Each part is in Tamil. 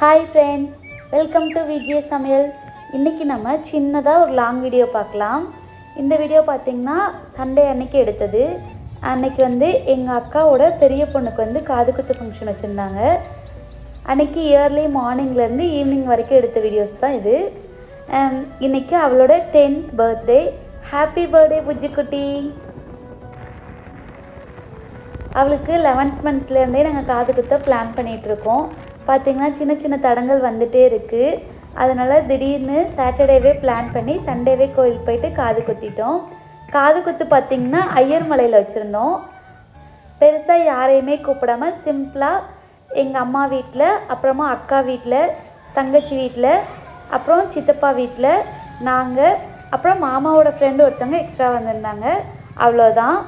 Hi friends welcome to Vijaya சமையல் இன்றைக்கி நம்ம சின்னதாக ஒரு லாங் வீடியோ பார்க்கலாம். இந்த வீடியோ பார்த்திங்கன்னா சண்டே அன்னைக்கு எடுத்தது. அன்னைக்கு வந்து எங்கள் அக்காவோட பெரிய பொண்ணுக்கு வந்து காது குத்து ஃபங்க்ஷன் வச்சுருந்தாங்க. அன்னைக்கு இயர்லி மார்னிங்லேருந்து ஈவினிங் வரைக்கும் எடுத்த வீடியோஸ் தான் இது. இன்றைக்கி இன்னைக்கு அவளோட டென்த் பர்த்டே ஹாப்பி பர்த்டே புஜிக்குட்டி அவளுக்கு லெவன்த் மந்த்லேருந்தே நாங்கள் காது குத்த பிளான் பண்ணிகிட்ருக்கோம் பார்த்தீங்கன்னா சின்ன சின்ன தடங்கள் வந்துகிட்டே இருக்குது அதனால் திடீர்னு சாட்டர்டேவே பிளான் பண்ணி சண்டேவே கோயில் போயிட்டு காது குத்திட்டோம். காது குத்து பார்த்திங்கன்னா ஐயர்மலையில் வச்சுருந்தோம். பெருசாக யாரையுமே கூப்பிடாம சிம்பிளாக எங்கள் அம்மா வீட்டில் அப்புறமா அக்கா வீட்டில் தங்கச்சி வீட்டில் அப்புறம் சித்தப்பா வீட்டில் நாங்கள் அப்புறம் மாமாவோட ஃப்ரெண்டு ஒருத்தவங்க எக்ஸ்ட்ரா வந்திருந்தாங்க. அவ்வளோதான்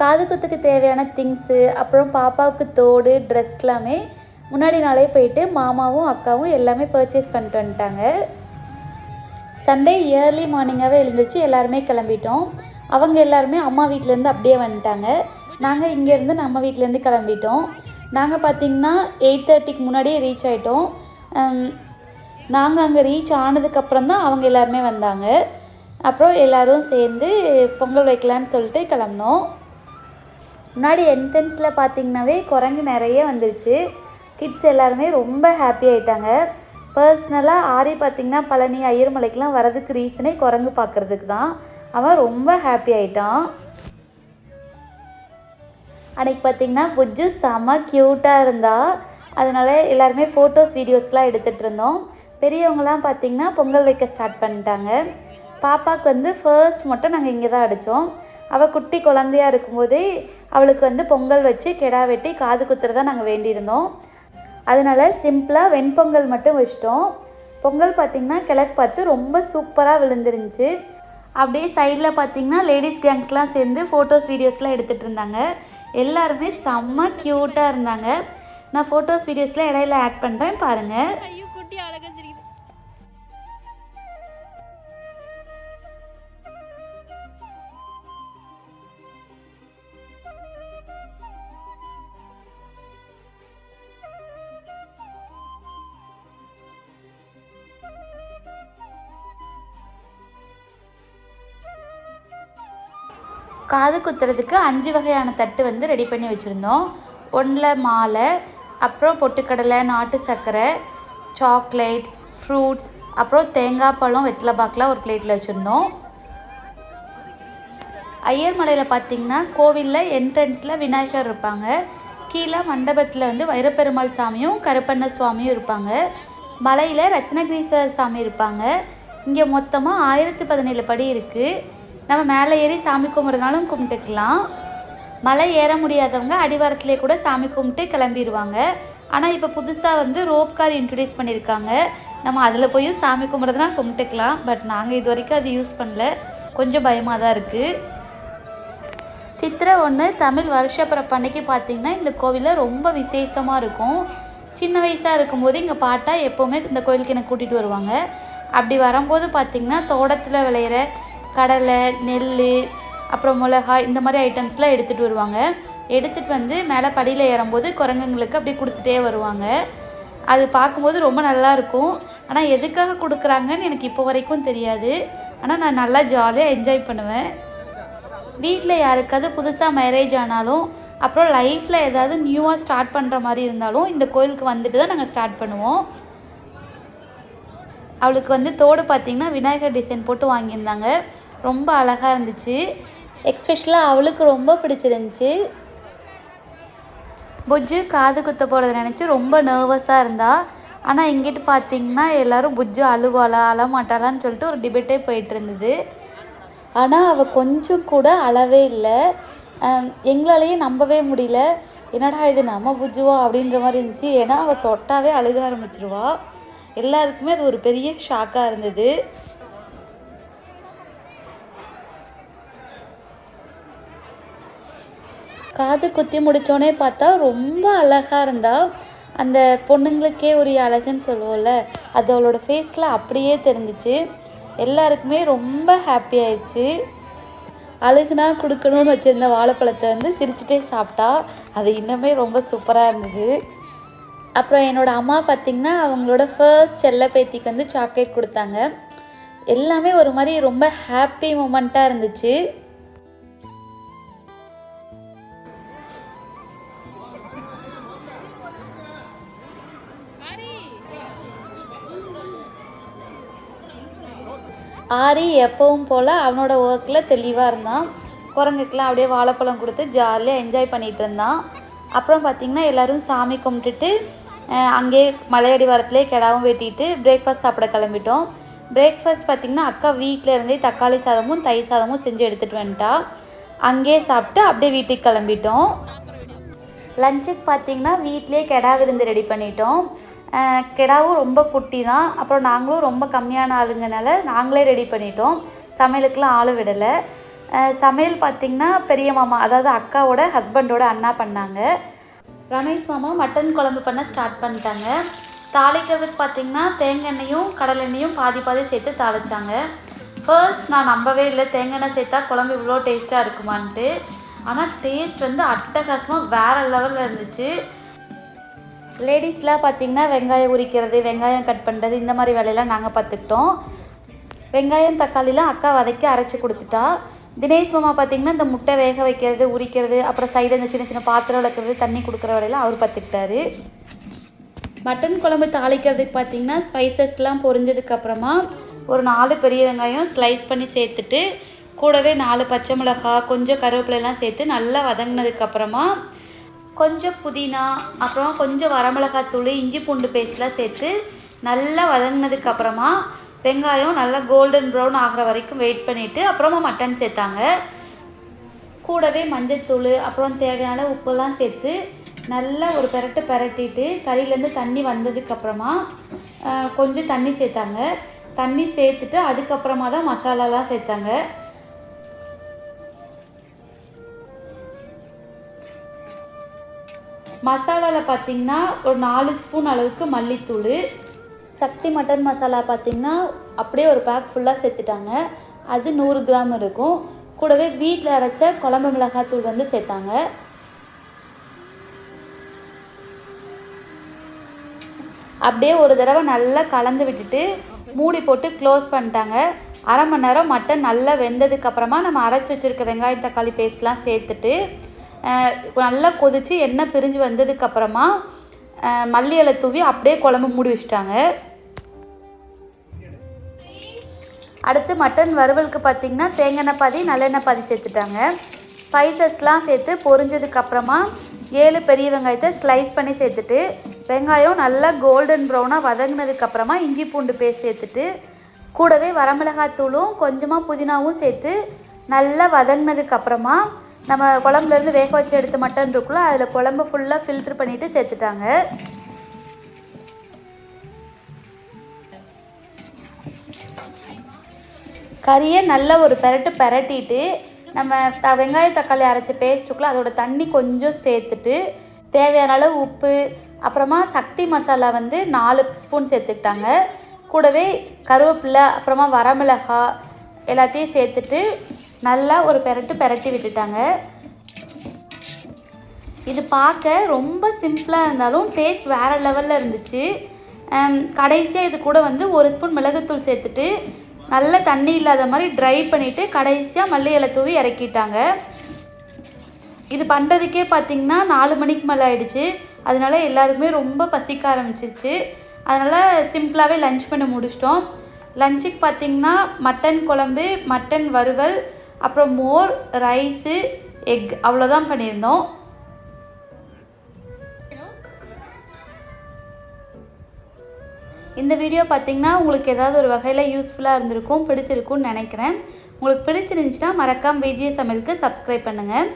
காது குத்துக்கு தேவையான திங்ஸு அப்புறம் பாப்பாவுக்கு தோடு ட்ரெஸ் எல்லாமே முன்னாடி நாளே போயிட்டு மாமாவும் அக்காவும் எல்லாமே பர்ச்சேஸ் பண்ணிட்டு வந்துட்டாங்க. சண்டே இயர்லி மார்னிங்காகவே எழுந்துச்சு எல்லாருமே கிளம்பிட்டோம். அவங்க எல்லாருமே அம்மா வீட்டிலேருந்து அப்படியே வந்துட்டாங்க. நாங்கள் இங்கேருந்து நம்ம வீட்டிலேருந்து கிளம்பிட்டோம். நாங்கள் பார்த்திங்கன்னா எயிட் தேர்ட்டிக்கு முன்னாடியே ரீச் ஆகிட்டோம் நாங்கள் அங்கே ரீச் ஆனதுக்கப்புறம் தான் அவங்க எல்லாருமே வந்தாங்க. அப்புறம் எல்லோரும் சேர்ந்து பொங்கல் வைக்கலான்னு சொல்லிட்டு கிளம்புனோம். முன்னாடி என்ட்ரன்ஸில் பார்த்தீங்கன்னாவே குரங்கு நிறைய வந்துருச்சு. கிட்ஸ் எல்லாருமே ரொம்ப ஹாப்பி ஆகிட்டாங்க பர்சனலாக ஆரி பார்த்திங்கன்னா பழனி ஐயர்மலைக்கெலாம் வரதுக்கு ரீசனே குரங்கு பார்க்குறதுக்கு தான். அவன் ரொம்ப ஹாப்பி ஆகிட்டான் அன்னைக்கு பார்த்தீங்கன்னா புஜ்ஜு செம க்யூட்டாக இருந்தா. அதனால் எல்லாருமே ஃபோட்டோஸ் வீடியோஸ்லாம் எடுத்துகிட்டு இருந்தோம். பெரியவங்களாம் பார்த்தீங்கன்னா பொங்கல் வைக்க ஸ்டார்ட் பண்ணிட்டாங்க. பாப்பாவுக்கு வந்து ஃபர்ஸ்ட் மட்டும் நாங்கள் இங்கே தான் அடித்தோம் அவள் குட்டி குழந்தையா இருக்கும்போதே அவளுக்கு வந்து பொங்கல் வச்சு கெடா வெட்டி காது குத்துறதா நாங்கள் வேண்டியிருந்தோம். அதனால சிம்பிளாக வெண்பொங்கல் மட்டும் வச்சிட்டோம். பொங்கல் பார்த்திங்கன்னா கிழக்கு பார்த்து ரொம்ப சூப்பராக விழுந்துருந்துச்சு. அப்படியே சைடில் பார்த்தீங்கன்னா லேடிஸ் கேங்ஸ்லாம் சேர்ந்து ஃபோட்டோஸ் வீடியோஸ்லாம் எடுத்துகிட்டு இருந்தாங்க. எல்லாருமே செம்ம க்யூட்டாக இருந்தாங்க. நான் ஃபோட்டோஸ் வீடியோஸ்லாம் இடையில ஆட் பண்ணுறேன் பாருங்கள் காது குத்துறதுக்கு அஞ்சு வகையான தட்டு வந்து ரெடி பண்ணி வச்சுருந்தோம். ஒன்றில் மாலை அப்புறம் பொட்டுக்கடலை நாட்டு சர்க்கரை சாக்லேட் ஃப்ரூட்ஸ் அப்புறம் தேங்காய் பழம் வெத்தலை பாக்கெலாம் ஒரு பிளேட்டில் வச்சுருந்தோம். ஐயர்மலையில் பார்த்தீங்கன்னா கோவிலில் என்ட்ரன்ஸில் விநாயகர் இருப்பாங்க. கீழே மண்டபத்தில் வந்து வைரப்பெருமாள் சாமியும் கருப்பண்ண சுவாமியும் இருப்பாங்க. மலையில் ரத்னகிரீஸ்வரர் சாமி இருப்பாங்க. இங்கே மொத்தமாக ஆயிரத்தி பதினேழு படி இருக்குது நம்ம மேலே ஏறி சாமி கும்பிட்றதுனாலும் கும்பிட்டுக்கலாம். மலை ஏற முடியாதவங்க அடிவாரத்திலே கூட சாமி கும்பிட்டு கிளம்பிடுவாங்க ஆனால் இப்போ புதுசாக வந்து ரோப் கார் இன்ட்ரடியூஸ் பண்ணியிருக்காங்க நம்ம அதில் போய் சாமி கும்பிட்றதுனா கும்பிட்டுக்கலாம். பட் நாங்கள் இது வரைக்கும் அது யூஸ் பண்ணல. கொஞ்சம் பயமாக தான் இருக்குது சித்திரை ஒன்று தமிழ் வருஷப்பிறப்பு அன்னைக்கு பார்த்தீங்கன்னா இந்த கோவிலில் ரொம்ப விசேஷமாக இருக்கும். சின்ன வயசாக இருக்கும்போது இங்கே பாட்டா எப்போவுமே இந்த கோயிலுக்கு என்னை கூட்டிகிட்டு வருவாங்க. அப்படி வரும்போது பார்த்திங்கன்னா தோட்டத்தில் விளையிற கடலை நெல் அப்புறம் மிளகாய் இந்த மாதிரி ஐட்டம்ஸ்லாம் எடுத்துகிட்டு வருவாங்க. எடுத்துகிட்டு வந்து மேலே படியில் ஏறும்போது குரங்குங்களுக்கு அப்படியே கொடுத்துட்டே வருவாங்க. அது பார்க்கும்போது ரொம்ப நல்லா இருக்கும். ஆனால் எதுக்காக கொடுக்குறாங்கன்னு எனக்கு இப்போ வரைக்கும் தெரியாது. ஆனால் நான் நல்லா ஜாலியாக என்ஜாய் பண்ணுவேன். வீட்டில் யாருக்காவது புதுசாக மேரேஜ் ஆனாலும் அப்புறம் லைஃப்பில் ஏதாவது நியூவாக ஸ்டார்ட் பண்ணுற மாதிரி இருந்தாலும் இந்த கோயிலுக்கு வந்துட்டு தான் நாங்கள் ஸ்டார்ட் பண்ணுவோம். அவளுக்கு வந்து தோடு பார்த்திங்கன்னா விநாயகர் டிசைன் போட்டு வாங்கியிருந்தாங்க. ரொம்ப அழகாக இருந்துச்சு. எக்ஸ்பெஷலாக அவளுக்கு ரொம்ப பிடிச்சிருந்துச்சு. புஜ்ஜு காது குத்த போகிறத நினச்சி ரொம்ப நர்வஸாக இருந்தா. ஆனால் இங்கிட்டு பார்த்தீங்கன்னா எல்லாரும் புஜ்ஜு அழுவாளா அழமாட்டாளான்னு சொல்லிட்டு ஒரு டிபேட்டே போயிட்டு இருந்தது. ஆனால் அவள் கொஞ்சம் கூட அளவே இல்லை. எங்களாலேயே நம்பவே முடியல. என்னடா இது நம்ம புஜ்ஜுவா அப்படின்ற மாதிரி இருந்துச்சு. ஏன்னா அவள் தொட்டாவே அழுக ஆரம்பிச்சிருவா. எல்லாருக்குமே அது ஒரு பெரிய ஷாக்காக இருந்தது. காது குத்தி முடித்தோடனே பார்த்தா ரொம்ப அழகாக இருந்தா அந்த பொண்ணுங்களுக்கே ஒரு அழகுன்னு சொல்லுவோம்ல அது அவளோட ஃபேஸில் அப்படியே தெரிஞ்சிச்சு. எல்லாருக்குமே ரொம்ப ஹாப்பி ஆயிடுச்சு. அழுகுனா கொடுக்கணும்னு வச்சுருந்த வாழைப்பழத்தை வந்து சிரிச்சுட்டே சாப்பிட்டா அது இன்னுமே ரொம்ப சூப்பராக இருந்தது. அப்புறம் என்னோடய அம்மா பார்த்திங்கன்னா அவங்களோட ஃபர்ஸ்ட் செல்ல பேத்திக்கு வந்து சாக்லேட் கொடுத்தாங்க. எல்லாமே ஒரு மாதிரி ரொம்ப ஹாப்பி மூமெண்ட்டாக இருந்துச்சு. ஆரி எப்பவும் போல் அவனோட ஒர்க்கில் தெளிவாக இருந்தான். குரங்குக்கெலாம் அப்படியே வாழைப்பழம் கொடுத்து ஜாலியாக என்ஜாய் பண்ணிகிட்டு இருந்தான். அப்புறம் பார்த்திங்கன்னா எல்லோரும் சாமி கும்பிட்டுட்டு அங்கேயே மலையடி வாரத்துலேயே கிடாவும் வெட்டிட்டு பிரேக்ஃபாஸ்ட் சாப்பிட கிளம்பிட்டோம். பிரேக்ஃபாஸ்ட் பார்த்திங்கன்னா அக்கா வீட்டில் இருந்தே தக்காளி சாதமும் தயிர் சாதமும் செஞ்சு எடுத்துகிட்டு வந்துட்டா. அங்கேயே சாப்பிட்டு அப்படியே வீட்டுக்கு கிளம்பிட்டோம். லஞ்சுக்கு பார்த்தீங்கன்னா வீட்லேயே கெடா விருந்து ரெடி பண்ணிட்டோம். கெடாவும் ரொம்ப குட்டி தான் அப்புறம் நாங்களும் ரொம்ப கம்மியான ஆளுங்கனால நாங்களே ரெடி பண்ணிட்டோம். சமையலுக்கெலாம் ஆள் விடலை. சமையல் பார்த்திங்கன்னா பெரிய மாமா அதாவது அக்காவோட ஹஸ்பண்டோட அண்ணா பண்ணாங்க. ரமேஷ் மாமா மட்டன் குழம்பு பண்ண ஸ்டார்ட் பண்ணிட்டாங்க. தாளிக்கிறதுக்கு பார்த்தீங்கன்னா தேங்காய் எண்ணெயும் கடலை எண்ணெயும் பாதி பாதி சேர்த்து தாளிச்சாங்க. ஃபர்ஸ்ட் நான் நம்பவே இல்லை தேங்காய் எண்ணெய் சேர்த்தா குழம்பு இவ்வளோ டேஸ்ட்டாக இருக்குமான்ட்டு. ஆனால் டேஸ்ட் வந்து அட்டகாசமாக வேறு லெவலில் இருந்துச்சு. லேடிஸ்லாம் பார்த்திங்கன்னா வெங்காயம் உரிக்கிறது வெங்காயம் கட் பண்ணுறது இந்த மாதிரி வேலையெல்லாம் நாங்கள் பார்த்துக்கிட்டோம் வெங்காயம் தக்காளிலாம் அக்கா வதக்கி அரைச்சி கொடுத்துட்டா. தினேஷ் மாமா பார்த்தீங்கன்னா இந்த முட்டை வேக வைக்கிறது உரிக்கிறது அப்புறம் சைடு இந்த சின்ன சின்ன பாத்திரம் விளக்குறது தண்ணி கொடுக்குற வேலையெல்லாம் அவர் பார்த்துக்கிட்டாரு. மட்டன் குழம்பு தாளிக்கிறதுக்கு பார்த்தீங்கன்னா ஸ்பைசஸ்லாம் பொரிஞ்சதுக்கு அப்புறமா ஒரு நாலு பெரிய வெங்காயம் ஸ்லைஸ் பண்ணி சேர்த்துட்டு கூடவே நாலு பச்சை மிளகாய் கொஞ்சம் கருவேப்பிலைலாம் சேர்த்து நல்லா வதங்கினதுக்கு அப்புறமா கொஞ்சம் புதினா அப்புறம் கொஞ்சம் வரமிளகாய் தூள் இஞ்சி பூண்டு பேஸ்ட்லாம் சேர்த்து நல்லா வதங்கினதுக்கு அப்புறமா வெங்காயம் நல்லா கோல்டன் ப்ரௌன் ஆகிற வரைக்கும் வெயிட் பண்ணிவிட்டு அப்புறமா மட்டன் சேர்த்தாங்க. கூடவே மஞ்சள்தூள் அப்புறம் தேவையான உப்புலாம் சேர்த்து நல்லா ஒரு பெரட்டு பெரட்டிட்டு கறியிலேருந்து தண்ணி வந்ததுக்கப்புறமா கொஞ்சம் தண்ணி சேர்த்தாங்க. தண்ணி சேர்த்துட்டு அதுக்கப்புறமா தான் மசாலாலாம் சேர்த்தாங்க. மசாலாவில் பார்த்தீங்கன்னா ஒரு நாலு ஸ்பூன் அளவுக்கு மல்லித்தூள் சக்தி மட்டன் மசாலா பார்த்தீங்கன்னா அப்படியே ஒரு பேக் ஃபுல்லாக சேர்த்துட்டாங்க. அது நூறு கிராம் இருக்கும். கூடவே வீட்டில் அரைச்ச குழம்பு மிளகாத்தூள் வந்து சேர்த்தாங்க. அப்படியே ஒரு தடவை நல்லா கலந்து விட்டுட்டு மூடி போட்டு க்ளோஸ் பண்ணிட்டாங்க. அரை மணி நேரம் மட்டன் நல்லா வெந்ததுக்கு அப்புறமா நம்ம அரைச்சி வச்சிருக்க வெங்காயம் தக்காளி பேஸ்ட்லாம் சேர்த்துட்டு நல்லா கொதிச்சு எண்ணெய் பிரிஞ்சு வந்ததுக்கப்புறமா மல்லி இலை தூவி அப்படியே குழம்பு மூடி வச்சுட்டாங்க. அடுத்து மட்டன் வறுவலுக்கு பார்த்தீங்கன்னா தேங்காய் பாதி நல்லெண்ணெய் பாதி சேர்த்துட்டாங்க. ஸ்பைசஸ்லாம் சேர்த்து பொரிஞ்சதுக்கப்புறமா ஏழு பெரிய வெங்காயத்தை ஸ்லைஸ் பண்ணி சேர்த்துட்டு வெங்காயம் நல்லா கோல்டன் ப்ரௌனாக வதங்கினதுக்கப்புறமா இஞ்சி பூண்டு பேஸ்ட் சேர்த்துட்டு கூடவே வரமிளகாய் தூளும் கொஞ்சமாக புதினாவும் சேர்த்து நல்லா வதங்கினதுக்கப்புறமா நம்ம குழம்புலேருந்து வேக வச்சு எடுத்து மட்டன் இருக்குல்ல அதில் குழம்பு ஃபுல்லாக ஃபில்ட்ரு பண்ணிவிட்டு சேர்த்துட்டாங்க. கறியை நல்லா ஒரு பெரட்டு பெரட்டிட்டு நம்ம த வெங்காய தக்காளி அரைச்ச பேஸ்ட்டுக்குள்ளே அதோட தண்ணி கொஞ்சம் சேர்த்துட்டு தேவையான அளவு உப்பு அப்புறமா சக்தி மசாலா வந்து நாலு ஸ்பூன் சேர்த்துக்கிட்டாங்க. கூடவே கருவேப்பிலை அப்புறமா வரமிளகாய் எல்லாத்தையும் சேர்த்துட்டு நல்லா ஒரு பெரட்டு பெரட்டி விட்டுட்டாங்க. இது பார்க்க ரொம்ப சிம்பிளாக இருந்தாலும் டேஸ்ட் வேறு லெவலில் இருந்துச்சு. கடைசியாக இது கூட வந்து ஒரு ஸ்பூன் மிளகுத்தூள் சேர்த்துட்டு நல்ல தண்ணி இல்லாத மாதிரி ட்ரை பண்ணிவிட்டு கடைசியாக மல்லி இலை தூவி இறக்கிட்டாங்க. இது பண்ணுறதுக்கே பார்த்தீங்கன்னா நாலு மணிக்கு மேலே ஆயிடுச்சு. அதனால எல்லாருக்குமே ரொம்ப பசிக்க ஆரம்பிச்சிருச்சு. அதனால் சிம்பிளாகவே லஞ்ச் பண்ணி முடிச்சிட்டோம். லஞ்சுக்கு பார்த்தீங்கன்னா மட்டன் குழம்பு மட்டன் வறுவல் அப்புறம் மோர் ரைஸு எக் அவ்வளோதான் பண்ணியிருந்தோம். இந்த வீடியோ பார்த்தீங்கன்னா உங்களுக்கு ஏதாவது ஒரு வகையில் யூஸ்ஃபுல்லாக இருந்திருக்கும் பிடிச்சிருக்கும்னு நினைக்கிறேன். உங்களுக்கு பிடிச்சிருந்துச்சுன்னா மறக்காம விஜய சமையலுக்கு சப்ஸ்கிரைப் பண்ணுங்கள்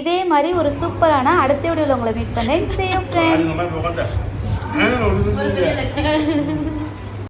இதே மாதிரி ஒரு சூப்பரான அடுத்த வீடியோவில் உங்களை மீட் பண்ணேன் சேவ் ஃப்ரெண்ட்